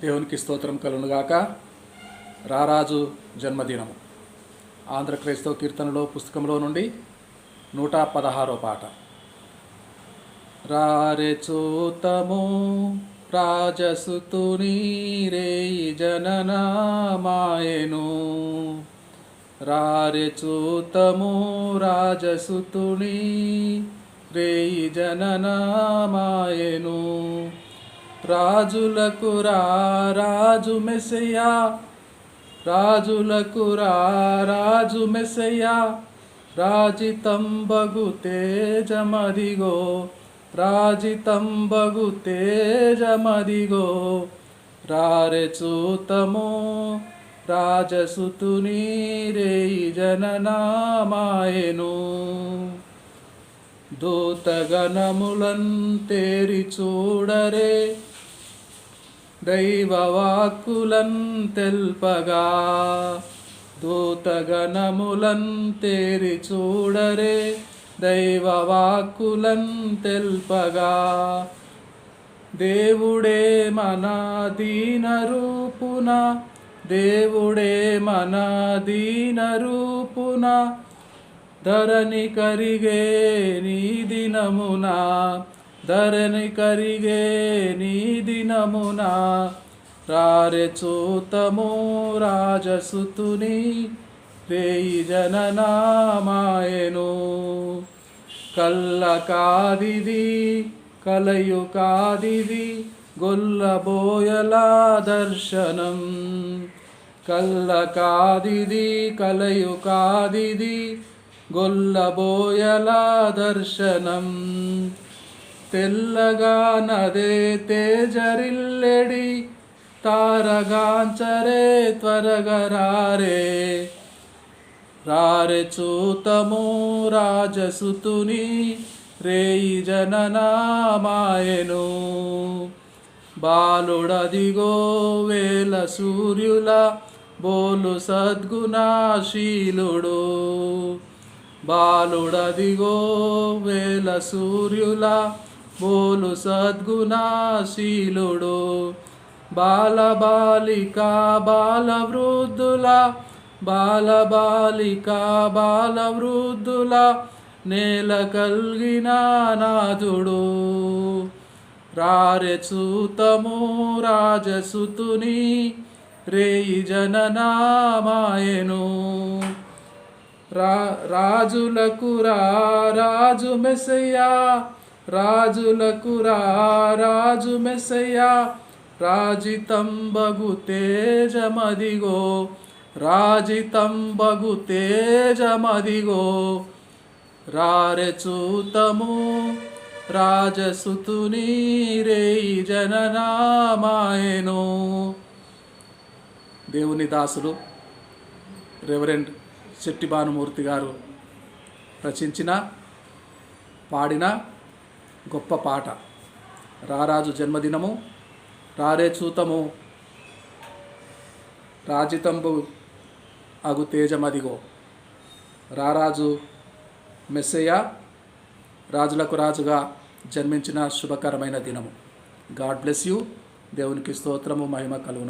దేవునికి స్తోత్రం కలునుగాక రారాజు జన్మదినము. ఆంధ్ర క్రైస్తవ కీర్తనలో పుస్తకంలో నుండి నూట పదహారో పాట. రారె చూతము రాజసుతుని రేయి జననామాయను. రారె చూతము రాజసుతుని రే జననామాయను. రాజులకు రా రాజు మెసయ్యా రాజులకు రా రాజు మెసయ్యా రాజితంబగు తేజమదిగో రాజితంబగు తేజమదిగో. రారె చూతము రాజసుతుని రేయి జననామాయను. దూతగణములన్ తేరి చూడరే దైవవాక్కులన్ తెల్పగా దూతగణములన్ తేరి చూడరే దైవవాక్కులన్ తెల్పగా దేవుడే మన దీన రూపున దేవుడే మన దీన రూపున ధరణి కరిగే నీ దినమునా ధరణి కరిగే నీ దినమున రారె చూతము రాజసుతుని రేయి జననామాయను. కళ్ళ కాదిది కలయు కాదిది గొల్లబోయల దర్శనం. కళ్ళ కాదిది కలయు కాదిది గొల్లబోయల దర్శనం. తెల్లగా నదే తేజరిల్లెడి తారగాంచరే త్వరగరారే రారె. చూతము రాజసుతుని రేయి జననామాయను బాలుడదిగో వేల సూర్యుల బోలు సద్గుణాశీలుడు బాలుడదిగో వేల సూర్యుల బోలు సద్గుణాశీలుడు బాలబాలిక బాలవృద్ధుల బాలబాలిక బాలవృద్ధుల నేల కలిగిన నాథుడు. రారె చూతము రాజసుతుని రేయి జననామాయను. రా రాజులకు రాజు మెసయ్యా రాజులకు రా రాజు మెస్సయ్యా రాజితంబగు తేజమదిగో రాజితంబగు తేజమదిగో రారె చూతము రాజసుతుని రేయి జననామాయను. దేవుని దాసులు రెవరెండ్ శెట్టి భానుమూర్తి గారు రచించిన పాడిన గొప్ప పాట. రారాజు జన్మదినము రారే చూతము రాజితంబు అగు తేజమదిగో. రారాజు మెస్సయ్య రాజులకు రాజుగా జన్మించిన శుభకరమైన దినము. God bless you. దేవునికి స్తోత్రము మహిమ కలుగును.